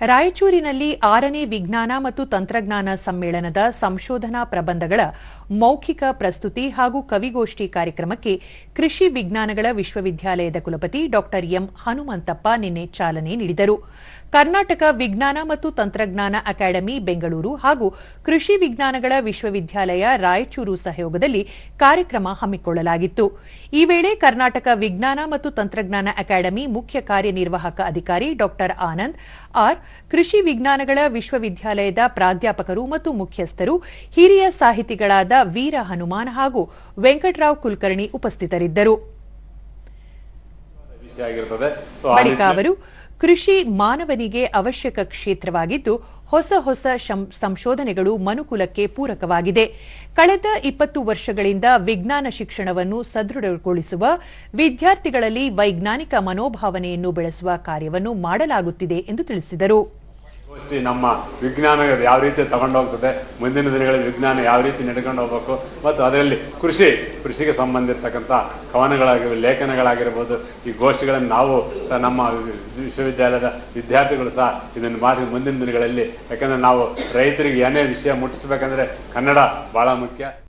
ರಾಯಚೂರಿನಲ್ಲಿ ಆರನೇ ವಿಜ್ಞಾನ ಮತ್ತು ತಂತ್ರಜ್ಞಾನ ಸಮ್ಮೇಳನದ ಸಂಶೋಧನಾ ಪ್ರಬಂಧಗಳ ಮೌಖಿಕ ಪ್ರಸ್ತುತಿ ಹಾಗೂ ಕವಿಗೋಷ್ಠಿ ಕಾರ್ಯಕ್ರಮಕ್ಕೆ ಕೃಷಿ ವಿಜ್ಞಾನಗಳ ವಿಶ್ವವಿದ್ಯಾಲಯದ ಕುಲಪತಿ ಡಾ ಎಂ ಹನುಮಂತಪ್ಪ ನಿನ್ನೆ ಚಾಲನೆ ನೀಡಿದರು. ಕರ್ನಾಟಕ ವಿಜ್ಞಾನ ಮತ್ತು ತಂತ್ರಜ್ಞಾನ ಅಕಾಡೆಮಿ, ಬೆಂಗಳೂರು ಹಾಗೂ ಕೃಷಿ ವಿಜ್ಞಾನಗಳ ವಿಶ್ವವಿದ್ಯಾಲಯ ರಾಯಚೂರು ಸಹಯೋಗದಲ್ಲಿ ಕಾರ್ಯಕ್ರಮ ಹಮ್ಮಿಕೊಳ್ಳಲಾಗಿತ್ತು. ಈ ವೇಳೆ ಕರ್ನಾಟಕ ವಿಜ್ಞಾನ ಮತ್ತು ತಂತ್ರಜ್ಞಾನ ಅಕಾಡೆಮಿ ಮುಖ್ಯ ಕಾರ್ಯನಿರ್ವಾಹಕ ಅಧಿಕಾರಿ ಡಾ ಆನಂದ್ ಆರ್, ಕೃಷಿ ವಿಜ್ಞಾನಗಳ ವಿಶ್ವವಿದ್ಯಾಲಯದ ಪ್ರಾಧ್ಯಾಪಕರು ಮತ್ತು ಮುಖ್ಯಸ್ಥರು, ಹಿರಿಯ ಸಾಹಿತಿಗಳಾದ ವೀರ ಹನುಮಾನ್ ಹಾಗೂ ವೆಂಕಟರಾವ್ ಕುಲಕರ್ಣಿ ಉಪಸ್ಥಿತರಿದ್ದರು. ವಿಷಯ ಬಳಿಕ ಅವರು ಕೃಷಿ ಮಾನವನಿಗೆ ಅವಶ್ಯಕ ಕ್ಷೇತ್ರವಾಗಿದ್ದು ಹೊಸ ಹೊಸ ಸಂಶೋಧನೆಗಳು ಮನುಕುಲಕ್ಕೆ ಪೂರಕವಾಗಿದೆ. ಕಳೆದ ಇಪ್ಪತ್ತು ವರ್ಷಗಳಿಂದ ವಿಜ್ಞಾನ ಶಿಕ್ಷಣವನ್ನು ಸದೃಢಗೊಳಿಸುವ ವಿದ್ಯಾರ್ಥಿಗಳಲ್ಲಿ ವೈಜ್ಞಾನಿಕ ಮನೋಭಾವನೆಯನ್ನು ಬೆಳೆಸುವ ಕಾರ್ಯವನ್ನು ಮಾಡಲಾಗುತ್ತಿದೆ ಎಂದು ತಿಳಿಸಿದರು. ಗೋಷ್ಠಿ ನಮ್ಮ ವಿಜ್ಞಾನ ಯಾವ ರೀತಿ ತಗೊಂಡೋಗ್ತದೆ ಮುಂದಿನ ದಿನಗಳಲ್ಲಿ ವಿಜ್ಞಾನ ಯಾವ ರೀತಿ ನಡ್ಕೊಂಡು ಹೋಗ್ಬೇಕು, ಮತ್ತು ಅದರಲ್ಲಿ ಕೃಷಿ, ಕೃಷಿಗೆ ಸಂಬಂಧಿರ್ತಕ್ಕಂಥ ಕವನಗಳಾಗಿರ್ಬೋದು, ಲೇಖನಗಳಾಗಿರ್ಬೋದು, ಈ ಗೋಷ್ಠಿಗಳನ್ನು ನಾವು ಸಹ ನಮ್ಮ ವಿಶ್ವವಿದ್ಯಾಲಯದ ವಿದ್ಯಾರ್ಥಿಗಳು ಸಹ ಇದನ್ನು ಮಾಡಿ ಮುಂದಿನ ದಿನಗಳಲ್ಲಿ, ಯಾಕಂದರೆ ನಾವು ರೈತರಿಗೆ ಏನೇ ವಿಷಯ ಮುಟ್ಟಿಸ್ಬೇಕಂದ್ರೆ ಕನ್ನಡ ಭಾಳ ಮುಖ್ಯ.